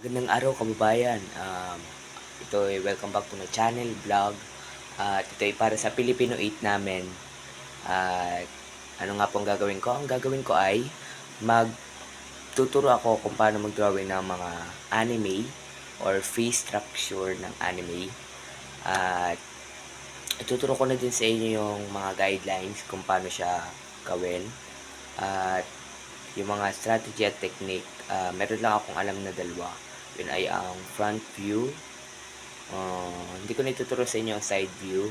Magandang araw kababayan. Um, ito ay welcome back to my channel, vlog. At ito ay para sa Filipino 8 namin. At ano nga pong gagawin ko? Ang gagawin ko ay magtuturo ako kung paano mag-drawing ng mga anime or face structure ng anime. At ituturo ko na din sa inyo yung mga guidelines kung paano siya gawin. At yung mga strategy at technique, ah, meron lang akong alam na dalawa. Yun ay ang front view. ah, hindi ko na ituturo sa inyo ang side view.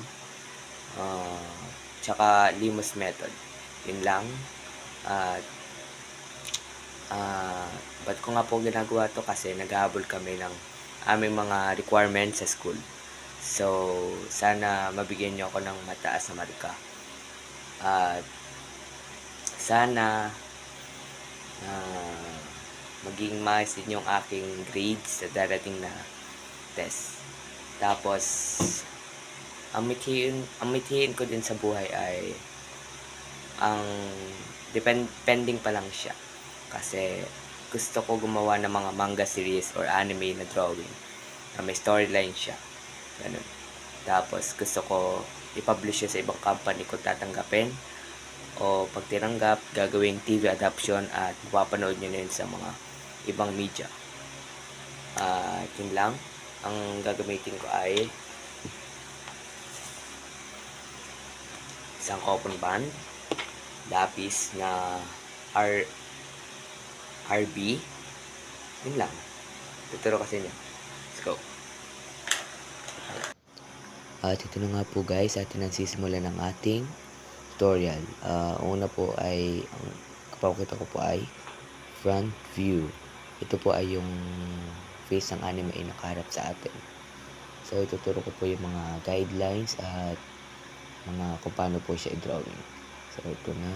ah, tsaka Limos method. Yun lang. At ah, ba't ko nga po ginagawa to kasi naghahabol kami ng aming mga requirements sa school. So, sana mabigyan nyo ako ng mataas na marka. At sana ah, maging maayos din yung aking grades sa darating na test. Tapos, ang mithiin, ko din sa buhay ay ang depend, pending pa lang siya. Kasi gusto ko gumawa ng mga manga series or anime na drawing na may storyline siya. Ganun. Tapos gusto ko i-publish siya sa ibang company ko tatanggapin o pag tinanggap, gagawing TV adaptation at mapapanood nyo na yun sa mga ibang media. At yun lang. Ang gagamitin ko ay isang coupon band, lapis na R RB. Yun lang. Tuturo kasi niya. Let's go. At ito na nga po guys, atin ang sisimulan ng ating tutorial. Ah, una po ay, ang kapakita ko po ay front view. Ito po ay yung face ng anime ay nakaharap sa atin. So, ituturo ko po yung mga guidelines at mga kung paano po siya i-drawing. So, ito na.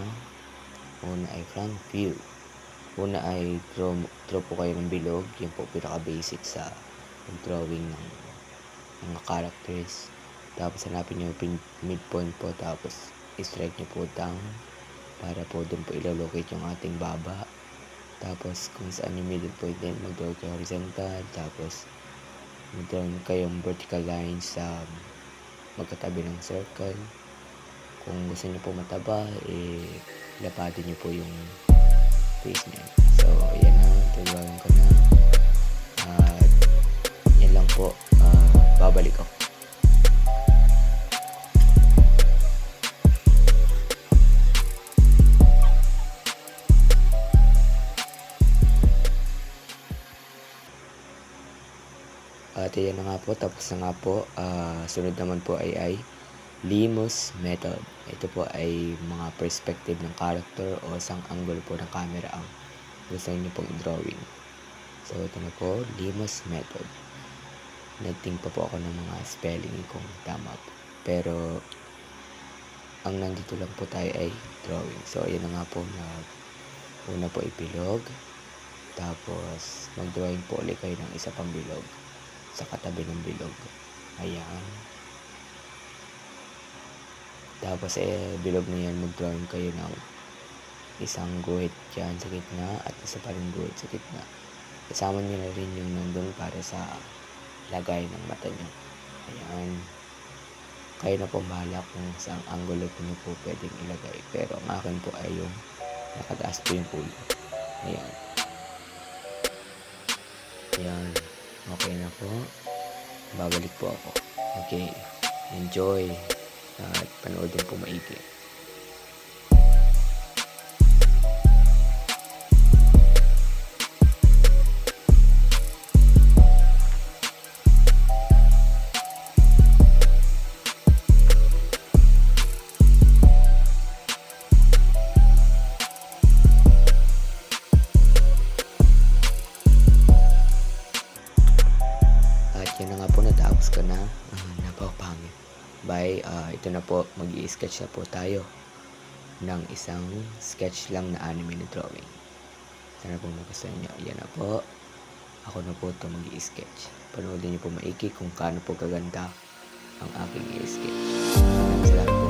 Una ay front view. Una ay draw, draw po kayo ng bilog. Yan po pinaka-basic sa drawing ng mga characters. Tapos hanapin nyo yung midpoint po. Tapos i-strike nyo po down para po doon po ilalocate yung ating baba. Tapos kung saan yung middle point din, mag-draw kayo horizontal. Tapos mag-draw kayong vertical lines sa magkatabi ng circle. Kung gusto nyo po mataba, eh, lapatin nyo po yung face niya. So, yan na. Tuloyan ko na. At, yan lang po. Ah, Yan na nga po, tapos na nga po. Ah, sunod naman po ay ay Limos method. Ito po ay mga perspective ng character o isang angle po ng camera ang gusto niyo pong i-drawing. So ito na po, Limos method. Nagting pa po ako ng mga spelling kung tama po. Pero ang nandito lang po tayo ay drawing. So ayan na nga po na una po ipilog. Tapos mag-drawing po ulit kayo ng isa pang bilog sa katabi ng bilog. Ayan. Tapos eh, bilog na yan, mag-drawing kayo ng isang guhit dyan sa gitna at isa pa rin guhit sa gitna. Kasama nyo na rin yung nandun para sa lagay ng mata nyo. Ayan. Kayo na po bahala kung saan angulo po nyo po pwedeng ilagay. Pero ang akin po ay yung nakataas po yung ulo. Ayan. Ayan. Okay na po. Babalik po ako. Okay. Enjoy. At panoodin po maigi. Po, natapos ko na. Uh, napakapangit. Bye. ah, ito na po, mag sketch na po tayo ng isang sketch lang na anime na drawing. Sana po nagustuhan nyo. Yan na po. Ako na po ito mag sketch Panoodin nyo po maiki kung kaano po kaganda ang aking i-sketch. Salamat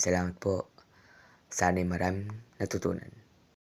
salamat po. Sana'y maraming natutunan.